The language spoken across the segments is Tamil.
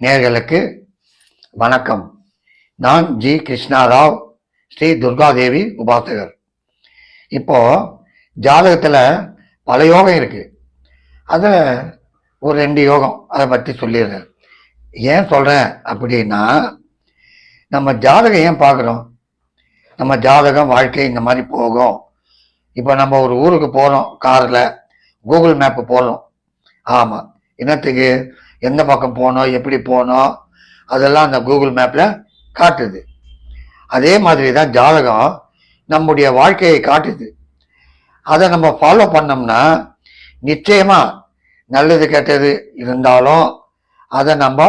நேர்களுக்கு வணக்கம். நான் ஜி கிருஷ்ணாராவ் ஸ்ரீ துர்காதேவி உபாசகர். இப்போ ஜாதகத்தில் பல யோகம் இருக்கு. அதில் ஒரு ரெண்டு யோகம் அதை பற்றி சொல்லிடுறேன். ஏன் சொல்கிறேன் அப்படின்னா நம்ம ஜாதகம் ஏன் பார்க்குறோம்? நம்ம ஜாதகம் வாழ்க்கை இந்த மாதிரி போகும். இப்போ நம்ம ஒரு ஊருக்கு போகிறோம் காரில் கூகுள் மேப்பு போகிறோம் ஆமாம் என்னத்துக்கு? எந்த பக்கம் போகணும் எப்படி போகணும் அதெல்லாம் அந்த கூகுள் மேப்பில் காட்டுது. அதே மாதிரி தான் ஜாதகம் நம்முடைய வாழ்க்கையை காட்டுது. அதை நம்ம ஃபாலோ பண்ணோம்னா நிச்சயமாக நல்லது கெட்டது இருந்தாலும் அதை நம்ம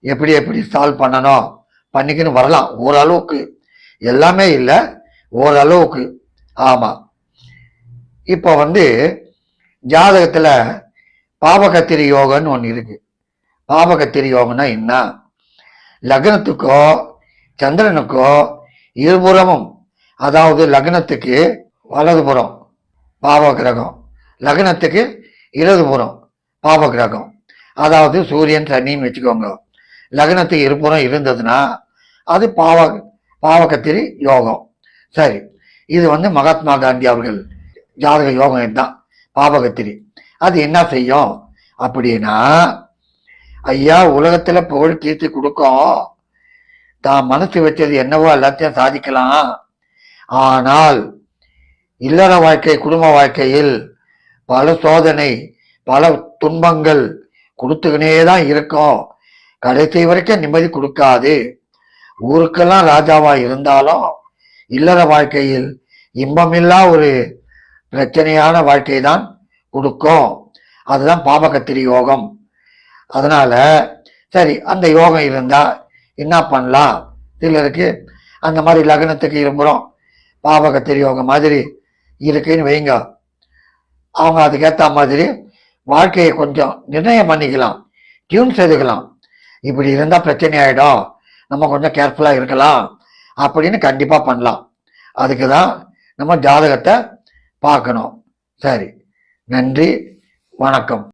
எப்படி எப்படி சால்வ் பண்ணணும் பண்ணிக்கின்னு வரலாம். ஓரளவுக்கு. எல்லாமே இல்லை ஓரளவுக்கு. ஆமாம் இப்போ வந்து ஜாதகத்தில் பாவகத்திரி யோகம்னு ஒன்று இருக்கு. பாவகத்திரி யோகம்னா என்ன? லக்னத்துக்கோ சந்திரனுக்கோ இருபுறமும் அதாவது லக்னத்துக்கு வலதுபுறம் பாவ கிரகம் லக்னத்துக்கு இடதுபுறம் பாவ கிரகம் அதாவது சூரியன் சனின்னு வச்சுக்கோங்க. லக்னத்துக்கு இருபுறம் இருந்ததுன்னா அது பாவ பாவகத்திரி யோகம். சரி இது வந்து மகாத்மா காந்தி அவர்கள் ஜாதக யோகம் இதுதான். பாவகத்திரி. அது என்ன செய்யும்? அப்படின்னா ஐயா உலகத்துல புகழ் கீர்த்தி கொடுக்கும். தான் மனசு வச்சது என்னவோ எல்லாத்தையும் சாதிக்கலாம். ஆனால் இல்லற வாழ்க்கை குடும்ப வாழ்க்கையில் பல சோதனை பல துன்பங்கள் கொடுத்துக்கினே தான் இருக்கும். கடைசி வரைக்கும் நிம்மதி கொடுக்காது. ஊருக்கெல்லாம் ராஜாவா இருந்தாலும் இல்லற வாழ்க்கையில் இன்பமில்லா ஒரு பிரச்சனையான வாழ்க்கை தான் கொடுக்கும். அதுதான் பாபகத்திரி யோகம். அதனால சரி அந்த யோகம் இருந்தா என்ன பண்ணலாம்? சிலருக்கு அந்த மாதிரி லக்னத்துக்கு இரும்புறோம். பாபகத்திரி யோகம் மாதிரி இருக்குன்னு வைங்க. அவங்க அதுக்கேற்ற மாதிரி வாழ்க்கையை கொஞ்சம் நிர்ணயம் பண்ணிக்கலாம். டியூன் செய்துக்கலாம் இப்படி இருந்தால் பிரச்சனை ஆகிடும் நம்ம கொஞ்சம் கேர்ஃபுல்லாக இருக்கலாம். அப்படின்னு கண்டிப்பாக பண்ணலாம். அதுக்கு தான் நம்ம ஜாதகத்தை பார்க்கணும். சரி. நன்றி வணக்கம்.